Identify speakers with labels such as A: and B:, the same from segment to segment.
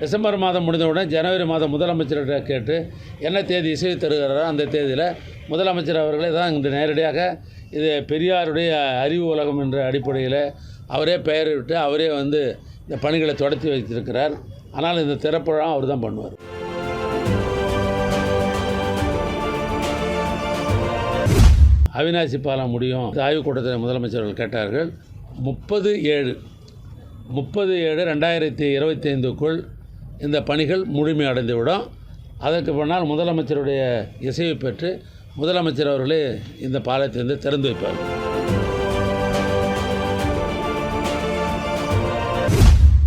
A: December மாதம் முடிந்தவுடன் ஜனவரி மாதம் முதலமைச்சர்கிட்ட கேட்டு என்ன தேதி இசை தருகிறாரோ அந்த தேதியில் முதலமைச்சர் அவர்களே தான் இன்று நேரடியாக இது பெரியாருடைய அறிவு உலகம் என்ற அடிப்படையில் அவரே பெயரிட்டு அவரே வந்து இந்த பணிகளை தொடர்த்தி வைத்திருக்கிறார். ஆனால் இந்த திறப்புழா அவர் தான் பண்ணுவார். அவினாசி பாலம் முடியும். ஆய்வுக் கூட்டத்தில் முதலமைச்சர்கள் கேட்டார்கள் முப்பது ஏழு முப்பது ஏழு ரெண்டாயிரத்தி இருபத்தைந்துக்குள் இந்த பணிகள் முழுமை அடைந்துவிடும். அதற்கு பின்னால் முதலமைச்சருடைய இசைவை பெற்று முதலமைச்சர் அவர்களே இந்த பாலத்தை வந்து திறந்து வைப்பார்கள்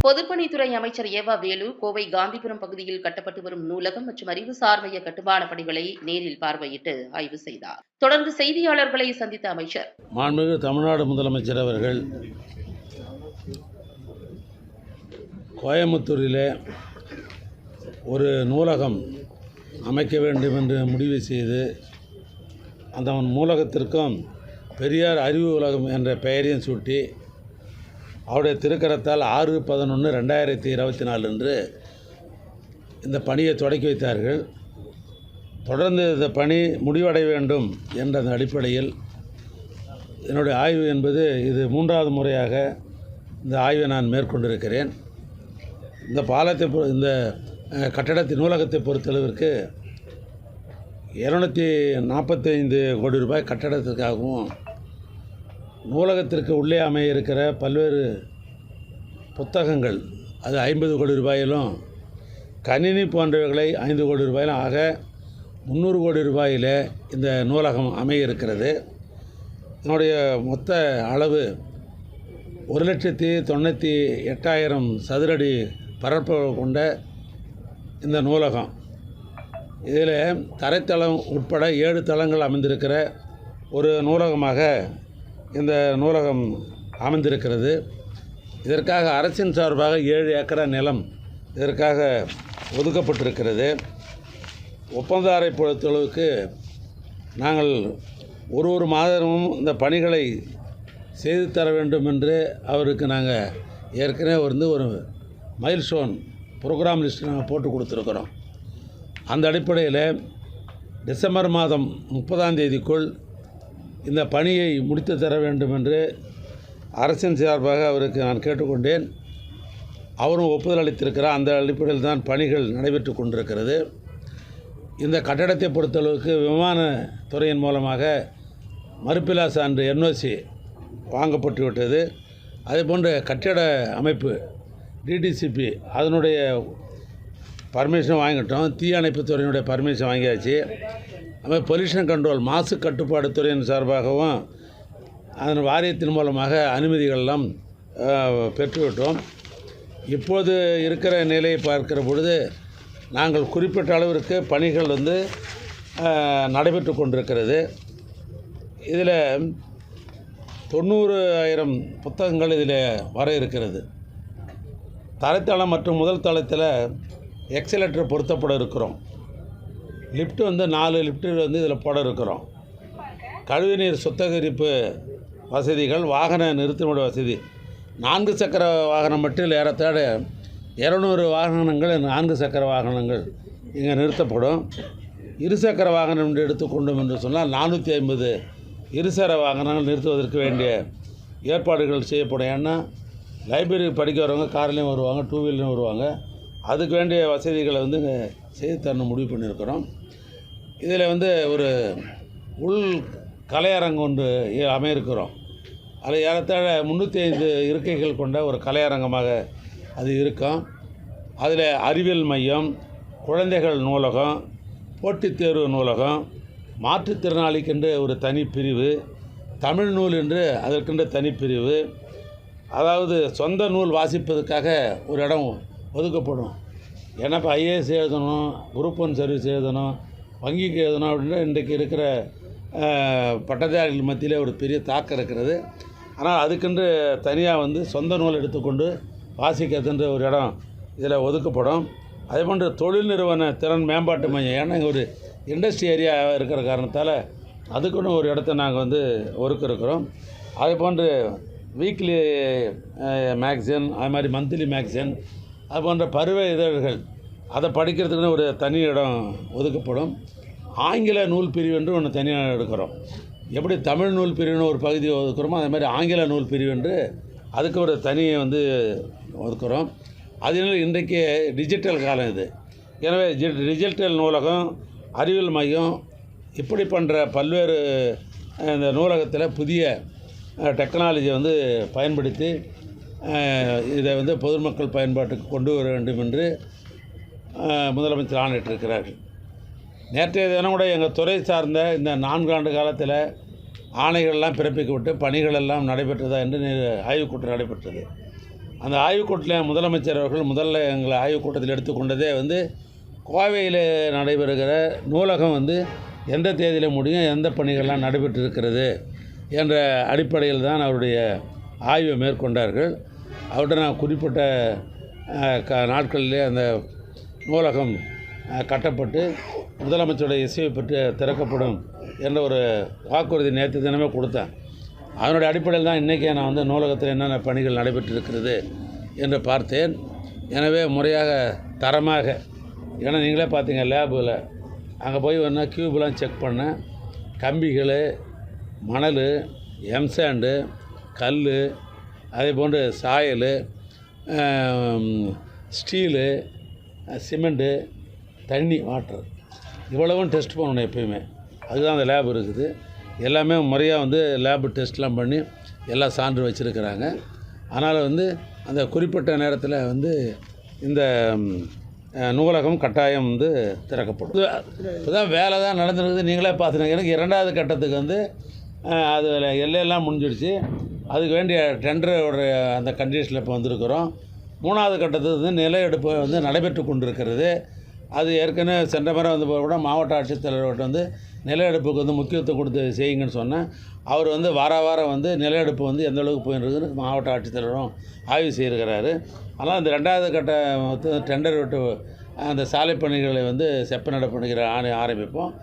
B: பொதுப்பணித்துறை அமைச்சர் ஏவா வேலு கோவை காந்திபுரம் பகுதியில் கட்டப்பட்டு வரும் நூலகம் மற்றும் அறிவுசார் மைய கட்டுமான பணிகளை நேரில் பார்வையிட்டு ஆய்வு செய்தார். தொடர்ந்து செய்தியாளர்களை சந்தித்த அமைச்சர்.
A: மாண்புமிகு தமிழ்நாடு முதலமைச்சர் அவர்கள் கோயம்புத்தூரிலே ஒரு நூலகம் அமைக்க வேண்டும் என்று முடிவு செய்து அந்த நூலகத்திற்கும் பெரியார் அறிவு உலகம் என்ற பெயரையும் சூட்டி அவருடைய திருக்கரத்தால் ஆறு பதினொன்று ரெண்டாயிரத்தி இருபத்தி நாலு அன்று இந்த பணியை தொடக்கி வைத்தார்கள். தொடர்ந்து இந்த பணி முடிவடைய வேண்டும் என்ற அந்த அடிப்படையில் என்னுடைய ஆய்வு என்பது இது மூன்றாவது முறையாக இந்த ஆய்வை நான் மேற்கொண்டிருக்கிறேன். இந்த பாலத்தை இந்த கட்டடத்தை நூலகத்தை பொறுத்தளவிற்கு இரநூத்தி நாற்பத்தைந்து கோடி ரூபாய் கட்டடத்திற்காகவும் நூலகத்திற்கு உள்ளே அமைய இருக்கிற பல்வேறு புத்தகங்கள் அது ஐம்பது கோடி ரூபாயிலும் கணினி போன்றவைகளை ஐந்து கோடி ரூபாயிலும் ஆக முந்நூறு கோடி ரூபாயில் இந்த நூலகம் அமைய இருக்கிறது இதனுடைய மொத்த அளவு ஒரு லட்சத்தி தொண்ணூற்றி எட்டாயிரம் சதுரடி பரப்பு கொண்ட இந்த நூலகம். இதில் தரைத்தளம் உட்பட ஏழு தளங்கள் அமைந்திருக்கிற ஒரு நூலகமாக இந்த நூலகம் அமைந்திருக்கிறது. இதற்காக அரசின் சார்பாக ஏழு ஏக்கரா நிலம் இதற்காக ஒதுக்கப்பட்டிருக்கிறது. ஒப்பந்தாரை பொறுத்தளவுக்கு நாங்கள் ஒரு ஒரு மாதமும் இந்த பணிகளை செய்து தர வேண்டும் என்று அவருக்கு நாங்கள் ஏற்கனவே வந்து ஒரு மைல்ஸ்டோன் ப்ரோக்ராம் லிஸ்ட்டு நாங்கள் போட்டு கொடுத்துருக்குறோம். அந்த அடிப்படையில் டிசம்பர் மாதம் முப்பதாம் தேதிக்குள் இந்த பணியை முடித்து தர வேண்டும் என்று அரசின் சார்பாக அவருக்கு நான் கேட்டுக்கொண்டேன். அவரும் ஒப்புதல் அளித்திருக்கிறார். அந்த அடிப்படையில் தான் பணிகள் நடைபெற்று கொண்டிருக்கிறது. இந்த கட்டடத்தை பொறுத்தளவுக்கு விமான துறையின் மூலமாக மறுப்பிலா சான்று என்ஓசி வாங்கப்பட்டு விட்டது அதேபோன்று கட்டிட அமைப்பு டிடிசிபி அதனுடைய பர்மிஷன் வாங்கிட்டோம். தீயணைப்பு துறையினுடைய பர்மிஷன் வாங்கியாச்சு. அதுமாதிரி பொல்யூஷன் கண்ட்ரோல் மாசு கட்டுப்பாடு துறையின் சார்பாகவும் அதன் வாரியத்தின் மூலமாக அனுமதிகளெல்லாம் பெற்றுவிட்டோம். இப்போது இருக்கிற நிலையை பார்க்கிற பொழுது நாங்கள் குறிப்பிட்ட அளவிற்கு பணிகள் வந்து நடைபெற்று கொண்டிருக்கிறது. இதில் தொண்ணூறு ஆயிரம் புத்தகங்கள் இதில் வர இருக்கிறது. தரைத்தளம் மற்றும் முதல் தளத்தில் எக்ஸலேட்டர் பொருத்தப்பட இருக்கிறோம். லிஃப்ட் வந்து நாலு லிஃப்ட்டு வந்து இதில் போட இருக்கிறோம். கழிவுநீர் சுத்திகரிப்பு வசதிகள் வாகன நிறுத்துமிட வசதி. நான்கு சக்கர வாகனம் மட்டும் ஏறத்தாழ இரநூறு வாகனங்கள் நான்கு சக்கர வாகனங்கள் இங்கே நிறுத்தப்படும். இருசக்கர வாகனம் என்று எடுத்துக்கொண்டோம் என்று சொன்னால் நானூற்றி ஐம்பது இருசக்கர வாகனங்கள் நிறுத்துவதற்கு வேண்டிய ஏற்பாடுகள் செய்யப்படும். ஏன்னா லைப்ரரி படிக்க வரவங்க கார்லேயும் வருவாங்க டூ வீலர்லையும் வருவாங்க. அதுக்கு வேண்டிய வசதிகளை வந்து இங்கே செய்து தரணும் முடிவு பண்ணியிருக்கிறோம். இதில் வந்து ஒரு உள் கலையரங்கம் ஒன்று இ- அமையிருக்கிறோம். அதில் ஏறத்தாழ முந்நூற்றி ஐந்து இருக்கைகள் கொண்ட ஒரு கலையரங்கமாக அது இருக்கும். அதில் அறிவியல் மையம் குழந்தைகள் நூலகம் போட்டித் தேர்வு நூலகம் மாற்றுத்திறனாளிக்கென்று ஒரு தனிப்பிரிவு தமிழ் நூல் என்று அதற்கென்று தனிப்பிரிவு அதாவது சொந்த நூல் வாசிப்பதற்காக ஒரு இடம் ஒதுக்கப்படும். ஏன்னா இப்போ ஐஏஎஸ் எழுதணும் குரூப் ஒன் சர்வீஸ் எழுதணும் வங்கிக்கு எழுதணும் அப்படின்னா இன்றைக்கு இருக்கிற பட்டதாரிகள் மத்தியில் ஒரு பெரிய தாக்கம் இருக்கிறது. ஆனால் அதுக்கென்று தனியாக வந்து சொந்த நூல் எடுத்துக்கொண்டு வாசிக்கிறதுன்ற ஒரு இடம் இதில் ஒதுக்கப்படும். அதே போன்று தொழில் நிறுவன திறன் மேம்பாட்டு மையம் ஏன்னா இங்கே ஒரு இண்டஸ்ட்ரி ஏரியா இருக்கிற காரணத்தால் அதுக்குன்னு ஒரு இடத்த நாங்கள் வந்து ஒதுக்கிருக்கிறோம் அதே போன்று வீக்லி மேக்சின் uh, அது மாதிரி மந்த்லி மேக்சின் அது போன்ற பருவ இதழ்கள். அதை படிக்கிறதுக்குன்னு ஒரு தனி இடம் ஒதுக்கப்படும். ஆங்கில நூல் பிரிவு என்று ஒன்று தனியாக எடுக்கிறோம். எப்படி தமிழ் நூல் பிரிவுன்னு ஒரு பகுதி ஒதுக்குறோமோ அதே மாதிரி ஆங்கில நூல் பிரிவு என்று அதுக்கு ஒரு தனியை வந்து ஒதுக்குறோம். அதனால் இன்றைக்கு டிஜிட்டல் காலம் இது. எனவே ஜி- டிஜிட்டல் நூலகம் அறிவியல் மையம் இப்படி பண்ணுற பல்வேறு இந்த நூலகத்தில் புதிய டெக்னாலஜியை வந்து பயன்படுத்தி இதை வந்து பொதுமக்கள் பயன்பாட்டுக்கு கொண்டு வர வேண்டும் என்று முதலமைச்சர் ஆணையிட்டிருக்கிறார்கள். நேற்றைய தினம் கூட எங்கள் துறை சார்ந்த இந்த நான்காண்டு காலத்தில் ஆணைகள்லாம் பிறப்பிக்கப்பட்டு பணிகள் எல்லாம் நடைபெற்றதா என்று ஆய்வுக்கூட்டம் நடைபெற்றது. அந்த ஆய்வுக்கூட்டத்தில் முதலமைச்சர் அவர்கள் முதல்ல எங்களை ஆய்வுக்கூட்டத்தில் எடுத்துக்கொண்டதே வந்து கோவையில் நடைபெறுகிற நூலகம் வந்து எந்த தேதியில் முடியும் எந்த பணிகள்லாம் நடைபெற்று இருக்கிறது என்ற அடிப்படையில் தான் அவருடைய ஆய்வை மேற்கொண்டார்கள். அவர்கிட்ட நான் குறிப்பிட்ட க நாட்களிலே அந்த நூலகம் கட்டப்பட்டு முதலமைச்சருடைய இசையை பெற்று திறக்கப்படும் என்ற ஒரு வாக்குறுதி நேற்று தினமே கொடுத்தேன். அதனுடைய அடிப்படையில் தான் இன்றைக்கே நான் வந்து நூலகத்தில் என்னென்ன பணிகள் நடைபெற்றிருக்கிறது என்று பார்த்தேன். எனவே முறையாக தரமாக ஏன்னா நீங்களே பார்த்தீங்க லேபில். அங்கே போய் வேணால் கியூப்லாம் செக் பண்ணேன். கம்பிகள் மணல் எம்சாண்டு கல் அதே போன்று சாயல் ஸ்டீலு சிமெண்ட்டு தண்ணி வாட்டர் இவ்வளவும் டெஸ்ட் பண்ணணும் எப்பயுமே. அதுதான் அந்த லேப் இருக்குது. எல்லாமே முறையாக வந்து லேப் டெஸ்ட்லாம் பண்ணி எல்லாம் சான்று வச்சுருக்கிறாங்க. அதனால் வந்து அந்த குறிப்பிட்ட நேரத்தில் வந்து இந்த நூலகம் கட்டாயம் வந்து திறக்கப்படும். இப்போ தான் வேலை தான் நடந்துருக்குது. நீங்களே பார்த்துருங்க. எனக்கு இரண்டாவது கட்டத்துக்கு வந்து அஹ், அது எல்லையெல்லாம் முடிஞ்சிடுச்சு. அதுக்கு வேண்டிய டெண்டரோட அந்த கண்டிஷனில் இப்போ வந்திருக்கிறோம். மூணாவது கட்டத்துக்கு வந்து நில எடுப்பு வந்து நடைபெற்று கொண்டிருக்கிறது. அது ஏற்கனவே சென்ற முறை வந்து கூட மாவட்ட ஆட்சித்தலைவர்கிட்ட வந்து நில எடுப்புக்கு வந்து முக்கியத்துவம் கொடுத்து செய்யுங்கன்னு சொன்னேன். அவர் வந்து வார வாரம் வந்து நில எடுப்பு வந்து எந்த அளவுக்கு போயிருக்குன்னு மாவட்ட ஆட்சித்தலைவரும் ஆய்வு செய்திருக்கிறாரு ஆனால் இந்த ரெண்டாவது கட்ட டெண்டர் விட்டு அந்த சாலை பணிகளை வந்து செப்ப நடப்பணிகளை ஆணை ஆரம்பிப்போம்.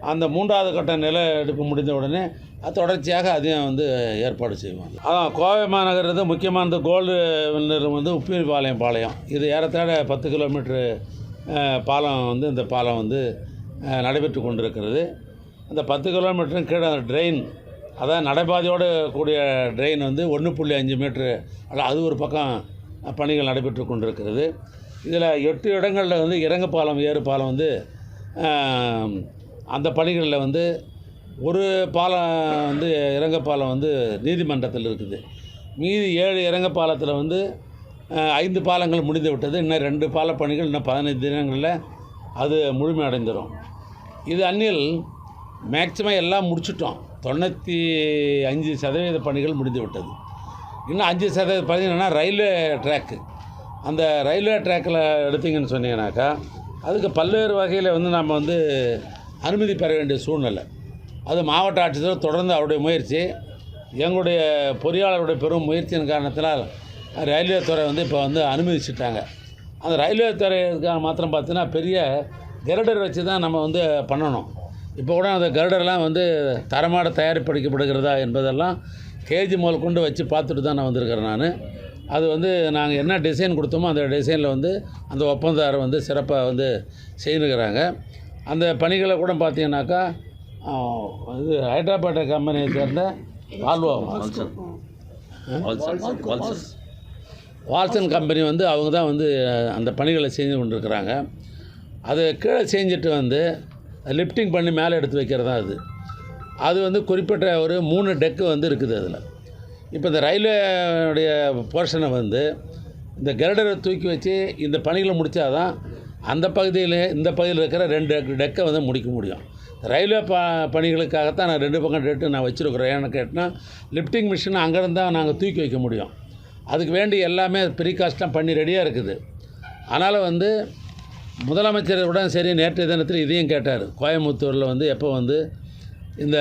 A: அந்த மூன்றாவது கட்ட நில எடுப்பு முடிந்த உடனே அது தொடர்ச்சியாக அதையும் வந்து ஏற்பாடு செய்வாங்க. அதான் கோவை மாநகர் வந்து முக்கியமானது கோல்டு நிறுவனம் வந்து உப்பிரிபாளையம் பாளையம். இது ஏறத்தாழ பத்து கிலோமீட்ரு பாலம் வந்து இந்த பாலம் வந்து நடைபெற்று கொண்டிருக்கிறது. அந்த பத்து கிலோமீட்டரும் கீழே அந்த ட்ரெயின் அதான் நடைபாதையோடு கூடிய ட்ரெயின் வந்து ஒன்று புள்ளி அஞ்சு மீட்ரு அது- அது ஒரு பக்கம் பணிகள் நடைபெற்று கொண்டிருக்கிறது. இதில் எட்டு இடங்களில் வந்து இறங்கு பாலம் ஏறு பாலம் வந்து அந்த பணிகளில் வந்து ஒரு பாலம் வந்து இறங்க பாலம் வந்து நீதிமன்றத்தில் இருக்குது. மீதி ஏழு இறங்க பாலத்தில் வந்து ஐந்து பாலங்கள் முடிந்து விட்டது. இன்னும் ரெண்டு பால பணிகள் இன்னும் பதினைந்து தினங்களில் அது முழுமையடைந்துடும் இது அந்நில் மேக்சிமம் எல்லாம் முடிச்சிட்டோம். தொண்ணூற்றி அஞ்சு சதவீத பணிகள் முடிந்து விட்டது. இன்னும் அஞ்சு சதவீத பணி ரயில்வே ட்ராக்கு அந்த ரயில்வே ட்ராக்கில் எடுத்தீங்கன்னு சொன்னீங்கன்னாக்கா அதுக்கு பல்வேறு வகையில் வந்து நம்ம வந்து அனுமதி பெற வேண்டிய சூழ்நிலை. அது மாவட்ட ஆட்சித்தலைவர் தொடர்ந்து அவருடைய முயற்சி எங்களுடைய பொறியாளருடைய பெரும் முயற்சியின் காரணத்தினால் ரயில்வே துறை வந்து இப்போ வந்து அனுமதிச்சிட்டாங்க. அந்த ரயில்வே துறைக்காக மாத்திரம் பார்த்தீங்கன்னா பெரிய கருடர் வச்சு தான் நம்ம வந்து பண்ணணும். இப்போ கூட அந்த கருடர்லாம் வந்து தரமான தயாரிப்படிக்கப்படுகிறதா என்பதெல்லாம் கேஜி முதல் கொண்டு வச்சு பார்த்துட்டு தான் நான் வந்திருக்கிறேன் நான். அது வந்து நாங்கள் என்ன டிசைன் கொடுத்தோமோ அந்த டிசைனில் வந்து அந்த ஒப்பந்தாரம் வந்து சிறப்பாக வந்து செய்துக்கிறாங்க அந்த பணிகளை கூட பார்த்தீங்கன்னாக்கா இது ஹைதராபாத் கம்பெனியை சேர்ந்த வால்வோ வால்சன். கம்பெனி வந்து அவங்க தான் வந்து அந்த பணிகளை செஞ்சு கொண்டிருக்கிறாங்க. அது கீழே செஞ்சுட்டு வந்து லிஃப்டிங் பண்ணி மேலே எடுத்து வைக்கிறது தான் அது. அது வந்து குறிப்பிட்ட ஒரு மூணு டெக்கு வந்து இருக்குது அதில். இப்போ இந்த ரயில்வேடைய போர்ஷனை வந்து இந்த கருடரை தூக்கி வச்சு இந்த பணிகளை முடித்தாதான் அந்த பகுதியில் இந்த பகுதியில் இருக்கிற ரெண்டு டெக்கை வந்து முடிக்க முடியும். ரயில்வே ப பணிகளுக்காகத்தான் நான் ரெண்டு பக்கம் டெட்டு நான் வச்சுருக்குறேன். ஏன்னு கேட்டால் லிஃப்டிங் மிஷின் அங்கேருந்து தான் நாங்கள் தூக்கி வைக்க முடியும். அதுக்கு வேண்டி எல்லாமே ப்ரீகாஸ்ட்லாம் பண்ணி ரெடியாக இருக்குது. அதனால் வந்து முதலமைச்சர் உடன் சரி நேற்றைய தினத்தில் இதையும் கேட்டார். கோயம்புத்தூரில் வந்து எப்போ வந்து இந்த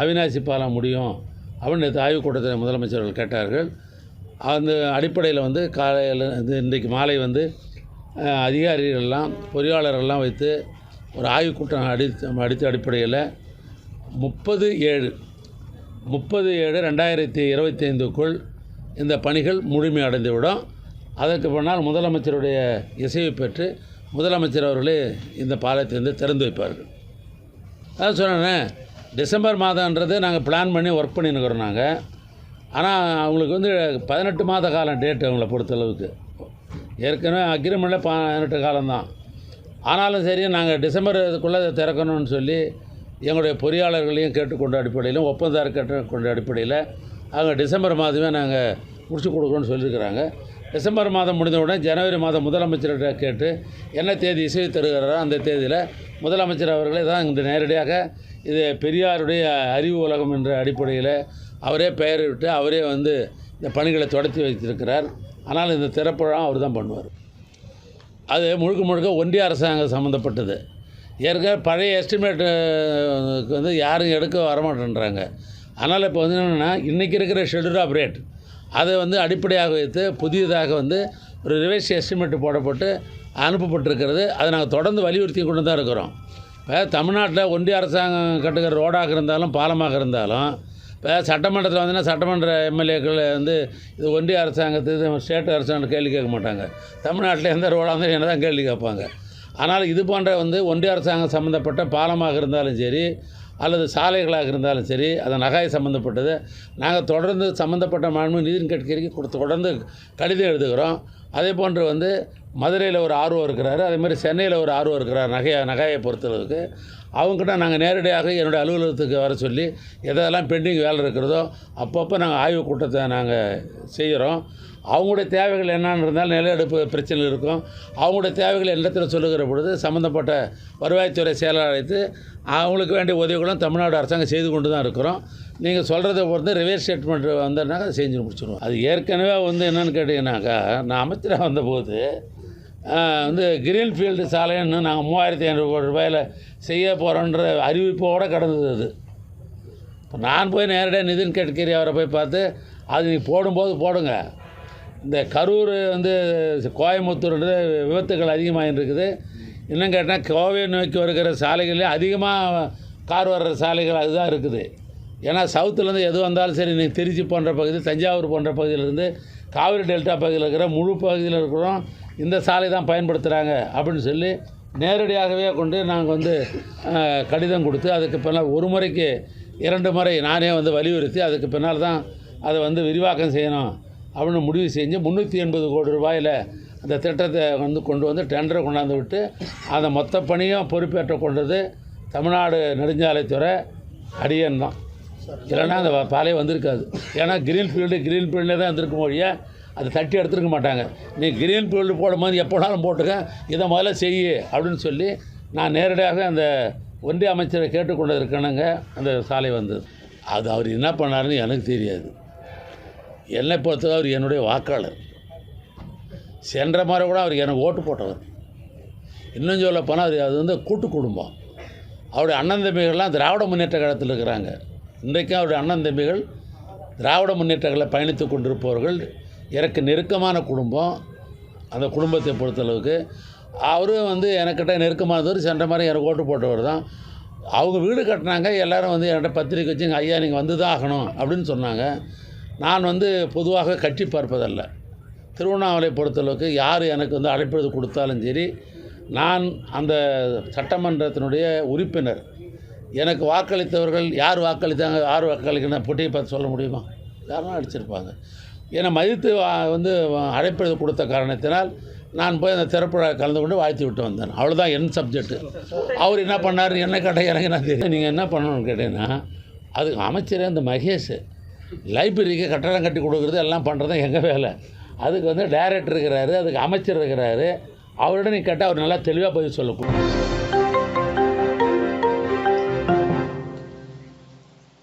A: அவினாசி பாலம் முடியும் அப்படின்னு ஆய்வுக் கூட்டத்தில் முதலமைச்சர்கள் கேட்டார்கள். அந்த அடிப்படையில் வந்து காலையில் இது இன்றைக்கு மாலை வந்து அதிகாரிகள்லாம் பொறியாளர்கள்லாம் வைத்து ஒரு ஆய்வுக் கூட்டம் அடித்து அடித்த அடிப்படையில் முப்பது ஏழு முப்பது ஏழு ரெண்டாயிரத்தி இருபத்தைந்துக்குள் இந்த பணிகள் முழுமையடைந்துவிடும். அதற்கு பின்னால் முதலமைச்சருடைய இசையை பெற்று முதலமைச்சர் அவர்களே இந்த பாலத்தை வந்து திறந்து வைப்பார்கள். அதான் சொன்னேன் டிசம்பர் மாதன்றது நாங்கள் பிளான் பண்ணி ஒர்க் பண்ணின்னுக்கிறோம் நாங்கள். ஆனால் அவங்களுக்கு வந்து பதினெட்டு மாத காலம் டேட் அவங்கள பொறுத்தளவுக்கு. ஏற்கனவே அக்ரிமெண்ட்டில் பதினெட்டு காலம்தான். ஆனாலும் சரி நாங்கள் டிசம்பர் இதுக்குள்ளே இதை திறக்கணும்னு சொல்லி எங்களுடைய பொறியாளர்களையும் கேட்டுக்கொண்ட அடிப்படையிலும் ஒப்பந்தார் கேட்டுக்கொண்ட அடிப்படையில் அவங்க டிசம்பர் மாதமே நாங்கள் முடிச்சு கொடுக்குறோன்னு சொல்லியிருக்கிறாங்க. டிசம்பர் மாதம் முடிந்த உடனே ஜனவரி மாதம் முதலமைச்சர்கிட்ட கேட்டு என்ன தேதி இசை தருகிறாரோ அந்த தேதியில் முதலமைச்சர் அவர்களே தான் இந்த நேரடியாக இது பெரியாருடைய அறிவு உலகம் என்ற அடிப்படையில் அவரே பெயரிட்டு அவரே வந்து இந்த பணிகளை தொடர்த்தி வைத்திருக்கிறார். ஆனால் இந்த திறப்புழா அவர் தான் பண்ணுவார். அது முழுக்க முழுக்க ஒன்றிய அரசாங்கம் சம்மந்தப்பட்டது. ஏற்கனவே பழைய எஸ்டிமேட்டு வந்து யாரும் எடுக்க வரமாட்டேன்றாங்க. அதனால் இப்போ வந்து என்னென்னா இன்றைக்கி இருக்கிற ஷெட்யூல் ஆஃப் ரேட் அதை வந்து அடிப்படையாக வைத்து புதியதாக வந்து ஒரு ரிவைஸ் எஸ்டிமேட் போடப்பட்டு அனுப்பப்பட்டிருக்கிறது. அதை நாங்கள் தொடர்ந்து வலியுறுத்தி கொண்டு தான் இருக்கிறோம். இப்போ தமிழ்நாட்டில் ஒன்றிய அரசாங்கம் கட்டுகிற ரோடாக இருந்தாலும் பாலமாக இருந்தாலும் இப்போ சட்டமன்றத்தில் வந்தீங்கன்னா சட்டமன்ற எம்எல்ஏக்கள் வந்து இது ஒன்றிய அரசாங்கத்துக்கு ஸ்டேட் அரசாங்கம் கேள்வி கேட்க மாட்டாங்க. தமிழ்நாட்டில் எந்த ரோடாக இருந்தாலும் என்ன தான் கேள்வி கேட்பாங்க. ஆனால் இது போன்ற வந்து ஒன்றிய அரசாங்கம் சம்மந்தப்பட்ட பாலமாக இருந்தாலும் சரி அல்லது சாலைகளாக இருந்தாலும் சரி அது நகாய் சம்மந்தப்பட்டது நாங்கள் தொடர்ந்து சம்மந்தப்பட்ட மாண்பு நிதின் கட்கரிக்கு கொடுத்து தொடர்ந்து கடிதம் எழுதுகிறோம். அதே போன்று வந்து மதுரையில் ஒரு ஆர்வம் இருக்கிறாரு. அதேமாதிரி சென்னையில் ஒரு ஆர்வம் இருக்கிறார். நகையை நகையை பொறுத்தளவுக்கு. அவங்ககிட்ட நாங்கள் நேரடியாக என்னுடைய அலுவலகத்துக்கு வர சொல்லி எதெல்லாம் பெண்டிங் வேலை இருக்கிறதோ அப்பப்போ நாங்கள் ஆய்வு கூட்டத்தை நாங்கள் செய்கிறோம் அவங்களுடைய தேவைகள் என்னன்னு இருந்தாலும் நில எடுப்பு பிரச்சனை இருக்கும். அவங்களுடைய தேவைகள் என்னத்தில் சொல்லுகிற பொழுது சம்மந்தப்பட்ட வருவாய்த்துறை செயலாளர் அழைத்து அவங்களுக்கு வேண்டிய உதவிகளும் தமிழ்நாடு அரசாங்கம் செய்து கொண்டு தான் இருக்கிறோம். நீங்கள் சொல்கிறத பொறுத்து ரிவர்ஸ் ஸ்டேட்மெண்ட் வந்ததுனாக்கா அதை செஞ்சு முடிச்சிடுவோம். அது ஏற்கனவே வந்து என்னென்னு கேட்டிங்கனாக்கா நான் அமைச்சராக வந்தபோது வந்து கிரீன்ஃபீல்டு சாலைன்னு நாங்கள் மூவாயிரத்தி ஐநூறு கோடி ரூபாயில் செய்ய போகிறோன்ற அறிவிப்போடு கடந்தது அது. இப்போ நான் போய் நேரடியாக நிதின் கட்கரி அவரை போய் பார்த்து அது நீ போடும்போது போடுங்க. இந்த கரூர் வந்து கோயம்புத்தூர்ன்றது விபத்துகள் அதிகமாக இருக்குது இன்னும் கேட்டால் கோவை நோக்கி வருகிற சாலைகள்லேயும் அதிகமாக கார் வர்ற சாலைகள் அதுதான் இருக்குது. ஏன்னா சவுத்துலேருந்து எது வந்தாலும் சரி நீங்கள் திருச்சி போன்ற பகுதி தஞ்சாவூர் போன்ற பகுதியிலேருந்து காவிரி டெல்டா பகுதியில் இருக்கிற முழு பகுதியில் இருக்கிறோம் இந்த சாலை தான் பயன்படுத்துகிறாங்க அப்படின்னு சொல்லி நேரடியாகவே கொண்டு நாங்கள் வந்து கடிதம் கொடுத்து அதுக்கு பின்னால் ஒரு முறைக்கு இரண்டு முறை நானே வந்து வலியுறுத்தி அதுக்கு பின்னால் தான் அதை வந்து விரிவாக்கம் செய்யணும் அப்படின்னு முடிவு செஞ்சு முந்நூற்றி எண்பது கோடி ரூபாயில் அந்த திட்டத்தை வந்து கொண்டு வந்து டெண்டரை கொண்டாந்து விட்டு அந்த மொத்த பணியும் பொறுப்பேற்ற கொண்டது தமிழ்நாடு நெடுஞ்சாலைத்துறை அடியன் தான். இல்லைன்னா அந்த பாலே வந்திருக்காது. ஏன்னா கிரீன் ஃபீல்டு கிரீன் ஃபீல்டில் தான் இருந்திருக்கும் முடியாது அதை தட்டி எடுத்துருக்க மாட்டாங்க. நீ கிரீன் ஃபீல்டு போடும்போது எப்போனாலும் போட்டுக்க இதை முதல்ல செய் அப்படின்னு சொல்லி நான் நேரடியாக அந்த ஒன்றிய அமைச்சரை கேட்டுக்கொண்டு இருக்கணுங்க அந்த சாலை வந்தது அது அவர் என்ன பண்ணாருன்னு எனக்கு தெரியாது. என்னை பொறுத்தவரை அவர் என்னுடைய வாக்காளர். சென்ற முறை கூட அவர் எனக்கு ஓட்டு போட்டவர். இன்னும் சொல்ல போனால் அது அது வந்து கூட்டு குடும்பம். அவருடைய அண்ணன் தம்பிகள்லாம் திராவிட முன்னேற்ற கழகத்தில் இருக்கிறாங்க. இன்றைக்கும் அவருடைய அண்ணன் தம்பிகள் திராவிட முன்னேற்றங்களை பயணித்து கொண்டிருப்பவர்கள். எனக்கு நெருக்கமான குடும்பம். அந்த குடும்பத்தை பொறுத்தளவுக்கு. அவரும் வந்து எனக்கிட்ட நெருக்கமானவர் சென்ற மாதிரி எனக்கு ஓட்டு போட்டவர் தான். அவங்க வீடு கட்டினாங்க எல்லோரும் வந்து என்கிட்ட பத்திரிக்கை வச்சு ஐயா நீங்கள் வந்து தான் ஆகணும் அப்படின்னு சொன்னாங்க. நான் வந்து பொதுவாக கட்சி பார்ப்பதல்ல. திருவண்ணாமலை பொறுத்தளவுக்கு யார் எனக்கு வந்து அழைப்பது கொடுத்தாலும் சரி நான் அந்த சட்டமன்றத்தினுடைய உறுப்பினர். எனக்கு வாக்களித்தவர்கள் யார் வாக்களித்தாங்க யார் வாக்களிக்கணும் போட்டியை பார்த்து சொல்ல முடியுமா? யாரும் அடிச்சிருப்பாங்க? என்னை மதித்து வா- வந்து அழைப்பது கொடுத்த காரணத்தினால் நான் போய் அந்த திறப்புழா கலந்து கொண்டு வாழ்த்தி விட்டு வந்தேன். அவ்வளோதான் என் சப்ஜெக்ட்டு அவர் என்ன பண்ணார்? என்ன கேட்டால் எனக்கு நான் தெரியும்? நீங்கள் என்ன பண்ணணும்னு கேட்டீங்கன்னா அதுக்கு அமைச்சர் அந்த மகேஷ். லைப்ரரிக்கு கட்டடம் கட்டி கொடுக்குறது எல்லாம் பண்ணுறது எங்கள் வேலை. அதுக்கு வந்து டைரக்டர் இருக்கிறாரு அதுக்கு அமைச்சர் இருக்கிறாரு. அவரிடம் நீ கேட்டால் அவர் நல்லா தெளிவாக பதில் சொல்லக்கூடும்